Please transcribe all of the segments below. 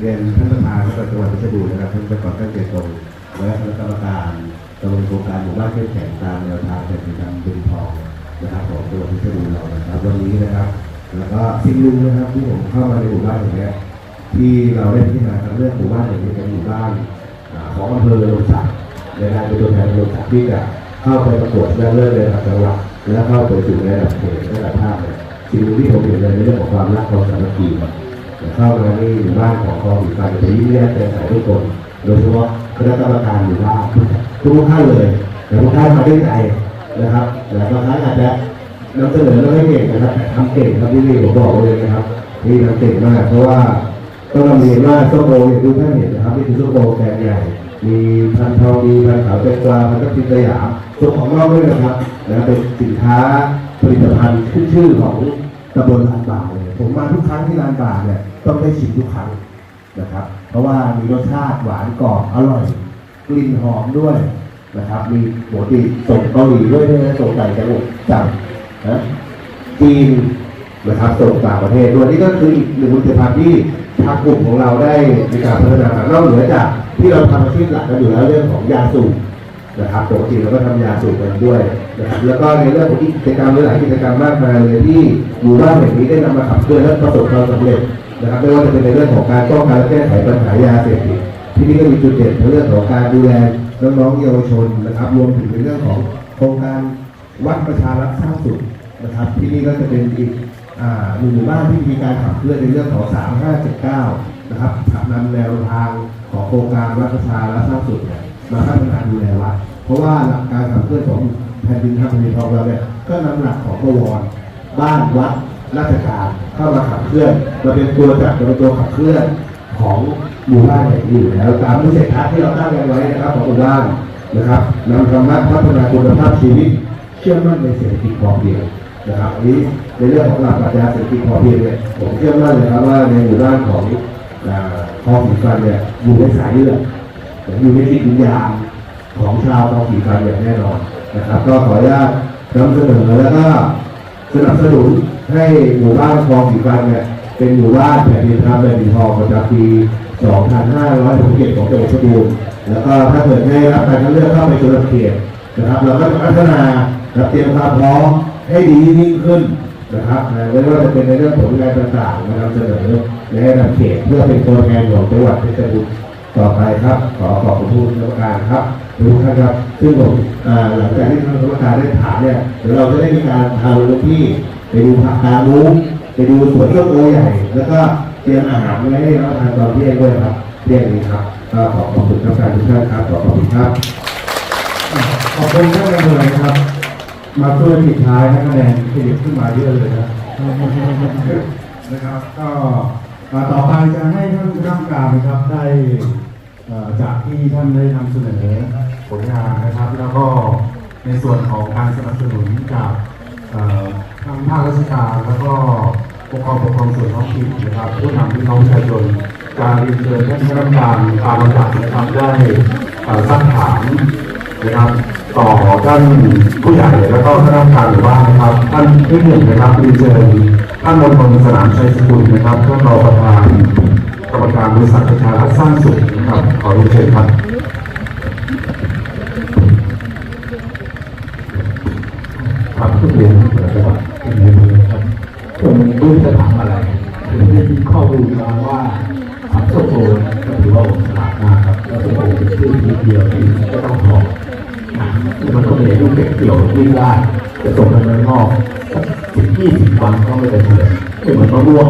เรียนท่านประธานและจังหวัดเพชรบูรณ์นะครับท่านประกอบท่านเจตรงและคณะกรรมการดำเนินโครงการหมู่บ้านเข้มแข็งตามแนวทางแผ่นดินดำเป็นทองนะครับของจังหวัดเพชรบูรณ์เรานะครับวันนี้นะครับแล้วก็สิ่งหนึ่งนะครับที่ผมเข้ามาในหมู่บ้านอย่างเงี้ยที่เราได้พิจารณากันเรื่องหมู่บ้านอย่างนี้เป็นหมู่บ้านของอำเภอโลมศักในการเป็นตัวแทนโลมศักที่จะเข้าไปประกวดชนะเลิศในระดับจังหวัดและเข้าไปสู่ในระดับเขตระดับภาคเนี่ยสิ่งที่ผมเห็นเลยในเรื่องของความรักความสามัคคี เข้ามานี่หมู่บ้านของคองสีฟ้าจะยิ้มแย้มแจ่มใสทุกคนโดยเฉพาะคณะกรรมการหมู่บ้านทุกท่านเลยแต่ทุกท่านมาด้วยใจนะครับแต่บางครั้งอาจจะนำเสนอแล้วไม่เก่งนะครับทำเก่งครับที่นี่ผมบอกเลยนะครับนี่ทำเก่งมาก เพราะว่าต้องนำเรียนว่าส้มโออย่างที่ท่านเห็นนะครับนี่คือส้มโอแกนใหญ่มีพันธุ์ทองมีพันธุ์ขาวแตงกวาพันธุ์ทับทิมสยามส่งของนอกด้วยนะครับนะเป็นสินค้าผลิตภัณฑ์ขึ้นชื่อของตำบลลานบ่าเลย ผมมาทุกครั้งที่ลานบ่าเนี่ยต้องได้ชิมทุกครั้งนะครับ เพราะว่ามีรสชาติหวานกรอบอร่อย กลิ่นหอมด้วยนะครับ มีปกติส่งเกาหลีด้วยนะส่งไก่จังหวัดจากนะจีนนะครับส่งต่างประเทศด้วยนี่ก็คืออีกหนึ่งผลิตภัณฑ์ที่ทางกลุ่มของเราได้มีการพัฒนานอกเหนือจากที่เราทำอาชีพหลักกันอยู่แล้วเรื่องของยาสูบนะครับปกติเราก็ทำยาสูบกันด้วย นะครับแล้วก็ในเรื่องของกิจกรรมหลายกิจกรรมมากมายเลยที่หมู่บ้านแห่งนี้ได้นำมาขับเคลื่อนและประสบความสำเร็จนะครับไม่ว่าจะเป็นในเรื่องของการป้องกันและแก้ไขปัญหายาเสพติดที่นี่ก็มีจุดเด่นในเรื่องของการดูแลน้องๆเยาวชนนะครับรวมถึงในเรื่องของโครงการวัดประชารักษ์สร้างสุขนะครับที่นี่ก็จะเป็นอีกหนึ่งหมู่บ้านที่มีการขับเคลื่อนในเรื่องของ 3579 นะครับขับนำแนวทางของโครงการวัดประชารักษ์สร้างสุขมาพัฒนาดูแลวัด เพราะว่าหลักการขับเคลื่อนของแผ่นดินทางแผ่นดินทองเราเนี่ยก็นำหลักของบวรบ้านวัดราชการเข้ามาขับเคลื่อนมาเป็นตัวจักรมาเป็นตัวขับเคลื่อนของหมู่บ้านแห่งนี้อยู่แล้วตามวิสัยทัศน์ที่เราตั้งกันไว้นะครับของหมู่บ้านนะครับนำธรรมะพัฒนาคุณภาพชีวิต เชื่อมั่นในเศรษฐกิจพอเพียงนะครับอันนี้ในเรื่องของหลักปรัชญาเศรษฐกิจพอเพียงเนี่ยผมเชื่อมั่นเลยครับว่าในหมู่บ้านของอ่าคลองสีฟันเนี่ยอยู่ในสายเลือดอยู่ในจิตวิญญาณ ของชาวคลองสีฟันอย่างแน่นอนนะครับ ก็ขออนุญาตนำเสนอแล้วก็สนับสนุนให้หมู่บ้านคลองสีฟันเนี่ยเป็นหมู่บ้านแผ่นดินทำแผ่นดินทองประจำปี 2567ของจังหวัดชรบูรณ์แล้วก็ถ้าเกิดได้รับการคัดเลือกเข้าไปชลเขตนะครับ เราก็จะพัฒนาเตรียมความพร้อมให้ดียิ่งขึ้นนะครับไม่ว่าจะเป็นในเรื่องผลงานต่างๆนะครับเสนอในระดับเขตเพื่อเป็นตัวแทนของจังหวัดเพชรบูรณ์ ต่อไปครับ ขอขอบคุณผู้กรรมการครับทุกท่านครับซึ่งผมหลังจากที่ท่านกรรมการได้ถามเนี่ยเดี๋ยวเราจะได้มีการพาลงที่ไปดูผักกาดมุ้งไปดูสวนต้นโอใหญ่ แล้วก็เตรียมอาหารไว้ให้รับประทานตอนเที่ยงด้วยครับเที่ยงนี้ครับก็ขอขอบคุณกรรมการทุกท่านครับขอขอบคุณครับขอบคุณท่านนายครับ มาช่วยปิดท้ายให้คะแนนขยับขึ้นมาเยอะเลยนะนะครับก็ ต่อไปจะให้ท่านร่างการนะครับได้จากที่ท่านได้นำเสนอผลงานนะครับ แล้วก็ในส่วนของการสนับสนุนจากทางภาคราชการแล้วก็ปกครองปกครองส่วนท้องถิ่นนะครับผู้นำพี่น้องประชาชนการเรียนเชิญท่านคณะกรรมการตามลำดับนะครับได้สักถาม นะครับต่อท่านผู้ใหญ่แล้วก็คณะกรรมการหรือว่านะครับ ท่านที่หนึ่งนะครับมีเชิญท่านมณฑลสนามชัยสกุลนะครับท่านรองประธานกรรมการบริษัทประชารัฐสร้างสุขนะครับขอเรียนเชิญครับครับทุกเรียนจังหวัดเป็นในเมืองครับส่วนมันรู้จะถามอะไรถึงได้มีข้อมูลมาว่าถามโซโซก็ถือว่าฉลาดมากครับแล้วโซโซเป็นชื่อเดียวที่ก็ต้องทอ มันก็มีลูกเด็กเกี่ยววิ่งได้จะส่งไปเมืองนอกสิบยี่สิบวันก็ไม่ได้เถื่อนไม่เหมือนมะม่วง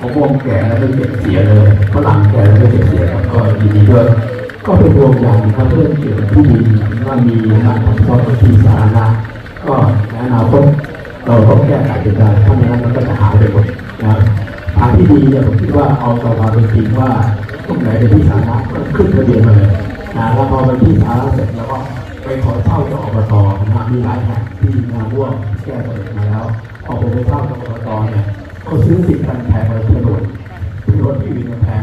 มะม่วงแก่แล้วก็เก็บเสียเลยฝรั่งแก่แล้วก็เก็บเสียก็ยินดีด้วยก็เป็นตัวอย่างนะครับเรื่องเกี่ยวกับที่ดินว่ามีการทำซอสที่สาธารณะก็ในอนาคตเราต้องแก้ไขกันได้ถ้าไม่งั้นมันก็จะหายไปหมดนะทางที่ดีเนี่ยผมคิดว่าเอาต่อมาเป็นจริงว่าตรงไหนเป็นที่สาธารณะก็ขึ้นทะเบียนมาเลยนะแล้วพอเป็นที่สาธารณะเสร็จแล้วก็ ไปขอเช่าจากอบตนะมีหลายแห่งที่มาร่วมแก้ตัวเองมาแล้วพอผมไปเช่าจากอบตเนี่ยเขาซื้อสิทธิ์กันแพงเลยถนนถที่วินแพง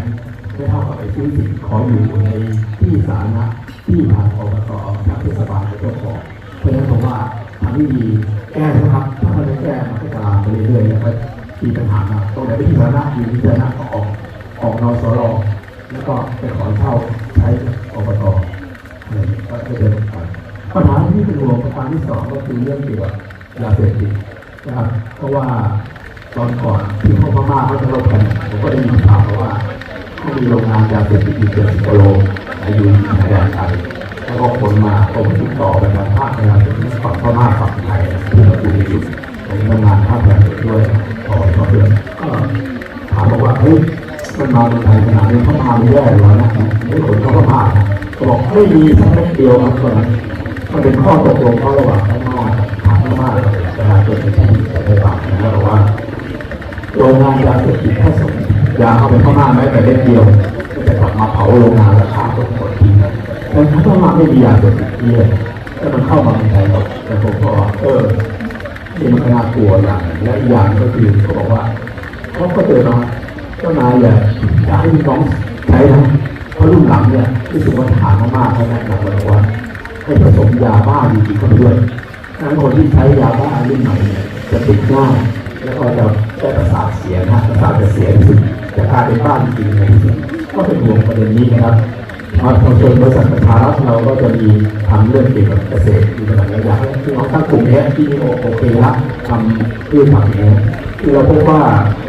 ไม่เท่ากับไปซื้อสิทธิ์ขออยู่ในที่สาธารณะที่ทางอบตทางเทศบาลเป็นเจ้าของเพราะฉะนั้นผมว่าทางที่ดีแก้นะครับถ้าเราไม่แก้มันก็จะลามไปเรื่อยๆแล้วก็มีปัญหามาตรงไหนเป็นที่สาธารณะอยู่ที่สาธารณะก็ออกออกนสรก็ไปขอเช่าใช้อบต ก็จะเดินไปปัญหาที่เป็นห่วงประการที่สองก็คือเรื่องเกี่ยวกับยาเสพติดนะครับ เพราะว่าตอนก่อนที่พวกพม่าเขาจะรบกันผมก็ได้ยินข่าวว่าเขามีโรงงานยาเสพติดอยู่เกือบสิบกิโลอยู่ในชายแดนไทยแล้วก็คนมาผมติดต่อไปทางภาคยาเสพติดฝั่งพม่าฝั่งไทยที่เราอยู่ในจุดในโรงงานภาคแผนด้วยขอขอเพื่อนก็ถามบอกว่าเฮ้ยมันมาเมืองไทยขนาดนี้เขามาไม่ได้หรอนะไม่ขนเขาก็มาก็ บอกไม่มีสักเม็ดเดียวครับตอนนั้นมันเป็นข้อตกลงเขาระหว่างพม่ากับทางมากับประชาชนในที่ประเทศต่างๆแล้วบว่าโรงงานยาเสพติดถ้าส่งยาเข้าไปพม่าแม้แต่เม็ดเดียวก็จะกลับมาเผาโรงงานและฆ่าคนคนทิ้งแต่ถ้าพม่าไม่มียาเสพติดเลยแล้วมันเข้ามาเมืองไทยหมดแต่ผมก็เออนี่มันก็น่ากลัวอย่างและอีกอย่างก็คือเขาบอกว่าเขาก็เตือเราเจ้านายอย่าอย่าให้น้องใช้นะ ราะรุ่นหลังเนี่ยรู้สึกว่าทหารมากๆเขาแนะนำเราบอกว่าให้ผสมยาบ้าจริงๆเข้าไปด้วยนั้นคนที่ใช้ยาบ้ารุ่นใหม่เนี่ยจะติดง่ายแล้วก็จะได้ประสาทเสียนะประสาทจะเสียที่สุดจะกลายเป็นบ้าจริงๆในที่สุดก็เป็นห่วงประเด็นนี้นะครับมาทางส่วนบริษัทประชารัฐเราก็จะมีทำเรื่องเกี่ยวกับเกษตรอยู่ตลอดระยะที่น้องตั้งกลุ่มนี้ที่โอเคละทำพืชผักอย่างเงี้ยที่เราพบว่า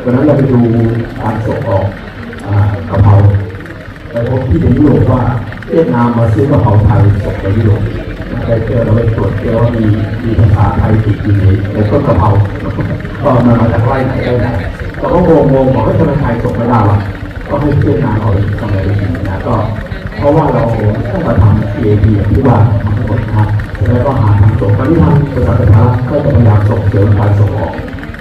วันนั้นเราไปดูการส่งออกอ่ากะเพรา ที่ในยุโรปว่าเวียดนามมาซื้อกะเพราไทยส่งไปยุโรปไปเจอเราไปตรวจเจอว่ามีมีภาษาไทยติดอยู่ในในต้นกระเพราก็มันมาจากไร่ไหนได้ไหนเราก็งงงๆบอกว่าทำไมไทยส่งไม่ได้วะก็ให้เวียดนามเอาทำอะไรดีนะก็ เพราะว่าเราต้องมาทำ PAP อย่างที่ว่าทั้งหมดนะแล้วก็หาทางส่งตอนนี้ทางบริษัทประชาก็จะพยายามส่งเสริมการส่งออก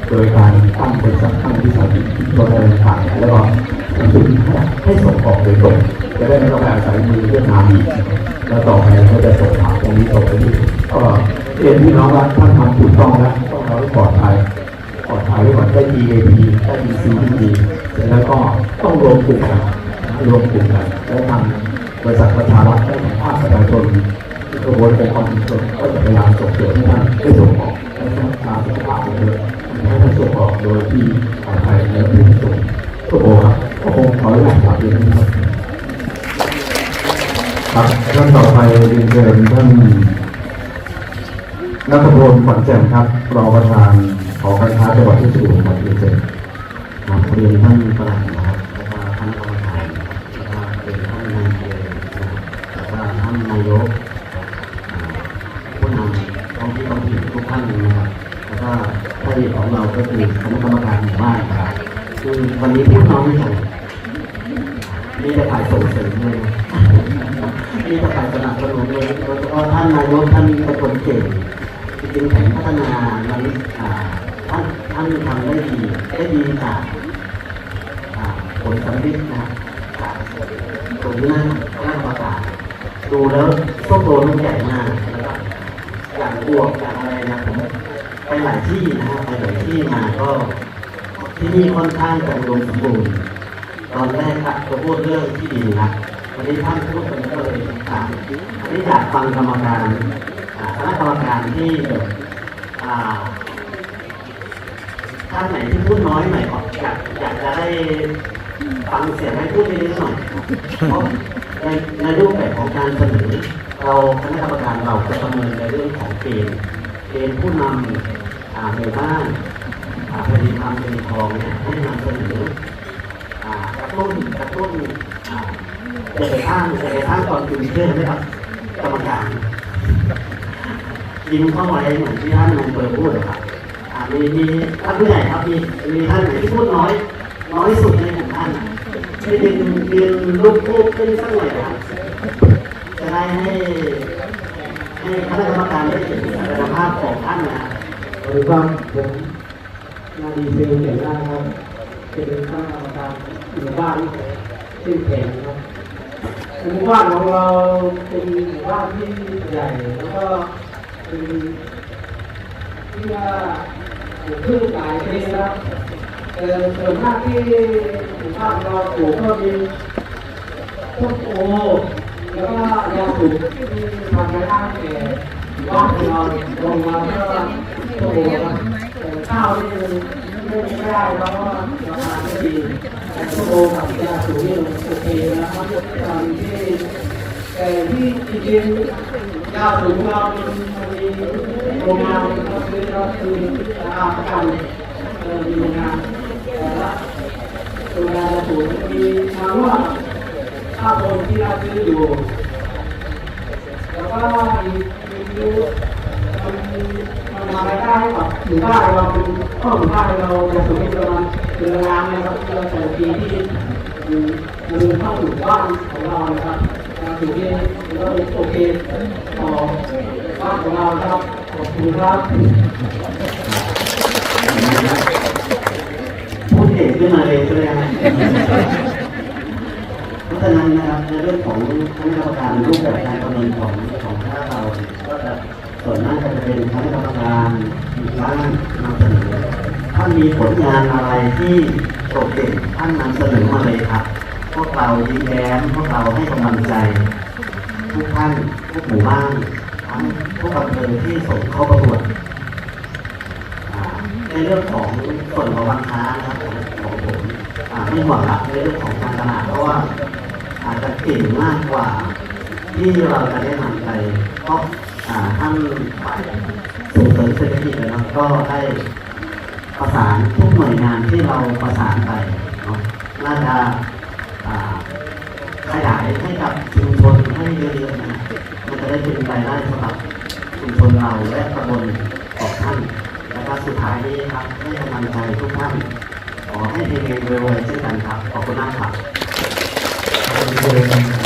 โดยการตั้งบริษัทตั้งวิสาหกิจตัวแทนต่างแล้วก็ให้ส่งออกโดยตรง จะได้ไม่ต้องไปอาศัยมือเวียดนามอีกแล้วต่อไปก็จะส่งผ่านตรงนี้ส่งไปที่ก็เรียนพี่น้องว่าท่านทำถูกต้องแล้วต้องทำให้ปลอดภัยปลอดภัยไว้ก่อนได้ EAP ได้ ECPD เสร็จแล้วก็ต้องรวมกลุ่มกันรวมกลุ่มกันและทางบริษัทประชารัฐและทางภาคประชาชนกระบวนการความชุมชนก็จะพยายามส่งเสริมให้ท่านได้ส่งออกและสร้างการสุขภาพของเธอให้ท่านส่งออกโดยที่ปลอดภัยและเป็นส่งก็โอครับก็คงขออนุญาตกลับเรียนนะครับ ครับท่านต่อไปเรียนเชิญท่านนัทพลขวัญแจ่มครับรองประธานหอการค้าจังหวัดที่สุพรรณบุรีเรียนเชิญครับเรียนท่านประหลัดนะครับแล้วก็ท่านกรรมการแล้วก็เป็นท่านนายอำเภอนะครับแล้วก็ท่านนายกอ่าผู้นำท้องที่ท้องถิ่นทุกท่านนะครับแล้วก็ท่านของเราก็คือคณะกรรมการหมู่บ้านครับคือวันนี้พูดน้อยไม่ใช่มีแต่ฝ่ายส่งเสริมเลยมีแต่ฝ่ายสนับสนุนเลยโดยเฉพาะท่านนาย กท่านเป็นคนเก่งจริงๆแผนพัฒนามันท่านท่านทำได้ดีได้ดีจากผลสำลิดนะครับจากตรงหน้าหน้าประกาศดูแล้วต้นโตมันใหญ่มากนะครับอย่างบวกอย่างอะไรนะผมไปหลายที่นะฮะไปหลายที่มาก็ที่นี่ค่อนข้างจะอุดมสมบูรณ์ตอนแรกครับจะพูดเรื่องที่ดินะวันนี้ท่านพูดไปก็เลยถามอันนี้อยากฟังกรรมการ คณะกรรมการที่ท่านไหนที่พูดน้อยหน่อยก็อยากอยากจะได้ฟังเสียงให้พูดนิดๆหน่อยเพราะในในรูปแบบของการเสนอเราคณะกรรมการเราจะประเมินในเรื่องของเกณฑ์เกณฑ์ผู้นำหมู่บ้านอ่าผลิตภัณฑ์เป็นทองเนี่ยให้นำเสนอกระตุ้นกระตุ้นอ่าจะไปสร้างจะไปสร้างความตื่นเต้นให้กับกรรมการ ยิงเข้าไว้เหมือนที่ท่านนายเปิดพูดนะครับมีมีท่านผู้ใหญ่ครับมีมีท่านไหนที่พูดน้อย น้อยสุดในกลุ่มท่านให้ดึงดึงลูกพูดขึ้นสักหน่อยครับจะได้ให้ให้คณะกรรมการได้เห็นศักยภาพของท่านนะครับสวัสดีครับผมนาดีเซลเก่งล่าครับเป็นคณะกรรมการหมู่บ้านที่แข็งครับหมู่บ้านของเราเป็นหมู่บ้านที่ใหญ่แล้วก็ เป็นที่ว่าปลูกพืชหลายชนิดนะครับแต่ส่วนมากที่หมู่บ้านเราปลูกก็มีต้นโอแล้วก็ยาสูบที่ทำรายได้แก่หมู่บ้านเราลงมาก็ต้นโอครับแต่ข้าวนี่ไม่ได้เพราะว่าราคาไม่ดีแต่ชั่วโมงกับยาสูงนี่โอเคนะครับตอนที่แต่ที่จริง ๆยาสูงเรามันมีโรงงานเราซื้อเราคือราคาประกันเออมีโรงงานแต่ละโรงงานยาสูงมีทางว่าค่าโอนที่เราซื้ออยู่แล้วก็อีกอีมันมันทำรายได้ให้กับหมู่บ้านเราเป็นข้อหมู่บ้านเราจะสูงประมาณเดือนละล้านนะครับเราแต่ละปีที่มันเข้าหมู่บ้านของเรานะครับมาถึงที่ โอเคต่อบ้านของเราครับขอบคุณครับพูดเก่งขึ้นมาเลยใช่ไหมครับเพราะฉะนั้นนะครับในเรื่องของคณะกรรมการรูปแบบการประเมินของของคณะเราก็จะส่วนมาก็จะเป็นคณะกรรมการมีบ้างนำเสนอท่านมีผลงานอะไรที่โดดเด่นท่านนำเสนอมาเลยครับ พวกเรายิ้มแย้มพวกเราให้กำลังใจ ท่านทุกหมู่บ้านทั้งทุกอำเภอที่ส่งเข้าประกวดในเรื่องของส่วนของวันค้านะครับของผมไม่หวังหลักในเรื่องของการตลาดเพราะว่าอาจจะเก่งมากกว่า ที่เราจะได้นำไปเพราะท่านฝ่ายส่งเสริมเศรษฐกิจนะครับก็ได้ประสานทุกหน่วยงานที่เราประสานไปเนาะน่าจะายให้กับชุมชนให้เยอะๆนะมันจะได้เป็นรายได้สำหรับชุมชนเราและตำบลของท่านนะครับสุดท้ายนี้ครับให้กำลังใจทุกท่านขอให้เฮงๆรวยๆเช่นกันครับขอบคุณมากครับขอบคุณ